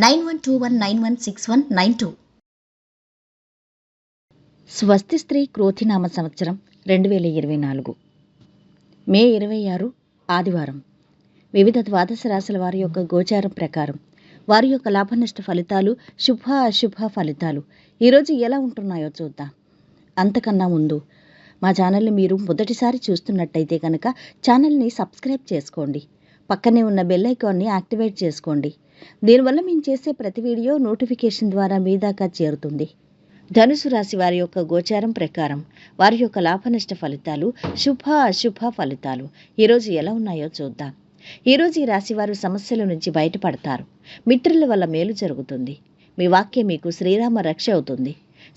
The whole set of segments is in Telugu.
nine one two one nine one six one nine two. స్వస్తి స్త్రీ క్రోధినామ సంవత్సరం రెండు వేల ఇరవై నాలుగు. మే ఇరవై ఆరు ఆదివారం. వివిధ ద్వాదశ రాశుల వారి యొక్క గోచారం ప్రకారం వారి యొక్క లాభనష్ట ఫలితాలు శుభ అశుభ ఫలితాలు ఈరోజు ఎలా ఉంటున్నాయో చూద్దాం. అంతకన్నా ముందు మా ఛానల్ని మీరు మొదటిసారి చూస్తున్నట్టయితే కనుక ఛానల్ని సబ్స్క్రైబ్ చేసుకోండి. పక్కనే ఉన్న బెల్ ఐకాన్ని యాక్టివేట్ చేసుకోండి. దీనివల్ల మేము చేసే ప్రతి వీడియో నోటిఫికేషన్ ద్వారా మీ దాకా చేరుతుంది. ధనుసు రాశి వారి యొక్క గోచారం ప్రకారం వారి యొక్క లాభనష్ట ఫలితాలు శుభ అశుభ ఫలితాలు ఈరోజు ఎలా ఉన్నాయో చూద్దాం. ఈరోజు ఈ రాశి వారు సమస్యల నుంచి బయటపడతారు. మిత్రుల వల్ల మేలు జరుగుతుంది. మీ వాక్యం మీకు శ్రీరామ రక్ష అవుతుంది.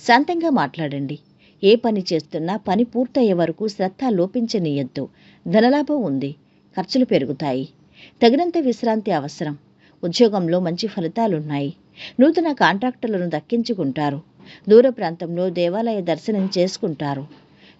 శాంతంగా మాట్లాడండి. ఏ పని చేస్తున్నా పని పూర్తయ్యే వరకు శ్రద్ధ లోపించనీయద్దు. ధనలాభం ఉంది. ఖర్చులు పెరుగుతాయి. తగినంత విశ్రాంతి అవసరం. ఉద్యోగంలో మంచి ఫలితాలున్నాయి. నూతన కాంట్రాక్టులను దక్కించుకుంటారు. దూర ప్రాంతంలో దేవాలయ దర్శనం చేసుకుంటారు.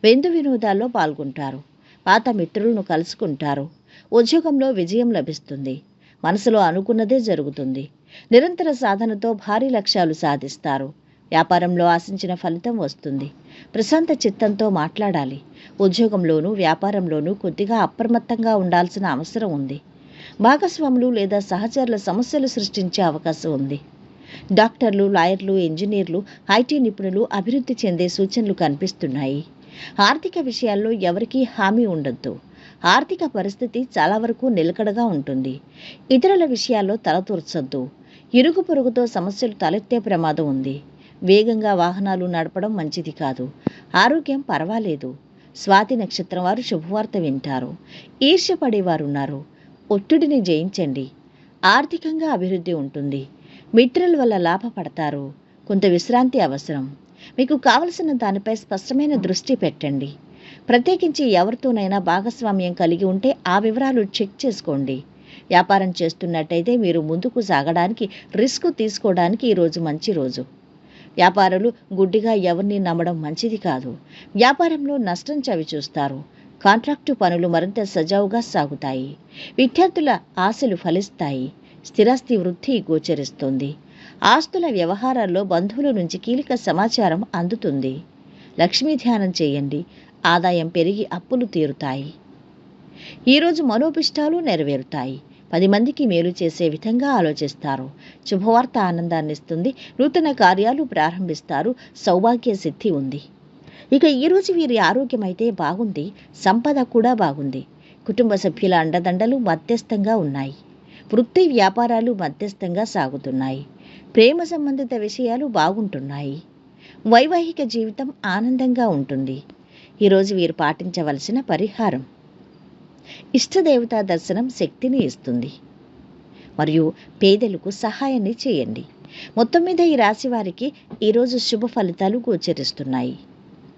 వెందు వినోదాల్లో పాల్గొంటారు. పాత మిత్రులను కలుసుకుంటారు. ఉద్యోగంలో విజయం లభిస్తుంది. మనసులో అనుకున్నదే జరుగుతుంది. నిరంతర సాధనతో భారీ లక్ష్యాలు సాధిస్తారు. వ్యాపారంలో ఆశించిన ఫలితం వస్తుంది. ప్రశాంత చిత్తంతో మాట్లాడాలి. ఉద్యోగంలోనూ వ్యాపారంలోనూ కొద్దిగా అప్రమత్తంగా ఉండాల్సిన అవసరం ఉంది. భాగస్వాములు లేదా సహచరుల సమస్యలు సృష్టించే అవకాశం ఉంది. డాక్టర్లు లాయర్లు ఇంజనీర్లు ఐటీ నిపుణులు అభివృద్ధి చెందే సూచనలు కనిపిస్తున్నాయి. ఆర్థిక విషయాల్లో ఎవరికీ హామీ ఉండొద్దు. ఆర్థిక పరిస్థితి చాలా వరకు నిలకడగా ఉంటుంది. ఇతరుల విషయాల్లో తలతూర్చొద్దు ఇరుగు పొరుగుతో సమస్యలు తలెత్తే ప్రమాదం ఉంది. వేగంగా వాహనాలు నడపడం మంచిది కాదు. ఆరోగ్యం పర్వాలేదు. స్వాతి నక్షత్రం వారు శుభవార్త వింటారు. ఈర్ష్యపడేవారున్నారు ఒత్తిడిని జయించండి. ఆర్థికంగా అభివృద్ధి ఉంటుంది. మిత్రుల వల్ల లాభపడతారు. కొంత విశ్రాంతి అవసరం. మీకు కావలసిన దానిపై స్పష్టమైన దృష్టి పెట్టండి. ప్రత్యేకించి ఎవరితోనైనా భాగస్వామ్యం కలిగి ఉంటే ఆ వివరాలు చెక్ చేసుకోండి. వ్యాపారం చేస్తున్నట్టయితే మీరు ముందుకు సాగడానికి రిస్క్ తీసుకోవడానికి ఈరోజు మంచి రోజు. వ్యాపారులు గుడ్డిగా ఎవరిని నమ్మడం మంచిది కాదు. వ్యాపారంలో నష్టం చవి చూస్తారు కాంట్రాక్టు పనులు మరింత సజావుగా సాగుతాయి. విద్యార్థుల ఆశలు ఫలిస్తాయి. స్థిరాస్తి వృద్ధి గోచరిస్తుంది. ఆస్తుల వ్యవహారాల్లో బంధువుల నుంచి కీలక సమాచారం అందుతుంది. లక్ష్మీ ధ్యానం చేయండి. ఆదాయం పెరిగి అప్పులు తీరుతాయి. ఈరోజు మనోపిష్టాలు నెరవేరుతాయి. పది మందికి మేలు చేసే విధంగా ఆలోచిస్తారు. శుభవార్త ఆనందాన్నిస్తుంది. నూతన కార్యాలు ప్రారంభిస్తారు. సౌభాగ్య సిద్ధి ఉంది. ఇక ఈరోజు వీరి ఆరోగ్యం అయితే బాగుంది సంపద కూడా బాగుంది. కుటుంబ సభ్యుల అండదండలు మధ్యస్థంగా ఉన్నాయి. వృత్తి వ్యాపారాలు మధ్యస్థంగా సాగుతున్నాయి. ప్రేమ సంబంధిత విషయాలు బాగుంటున్నాయి. వైవాహిక జీవితం ఆనందంగా ఉంటుంది. ఈరోజు వీరు పాటించవలసిన పరిహారం. ఇష్టదేవతా దర్శనం శక్తిని ఇస్తుంది. మరియు పేదలకు సహాయాన్ని చేయండి. మొత్తం మీద ఈ రాశి వారికి ఈరోజు శుభ ఫలితాలు గోచరిస్తున్నాయి.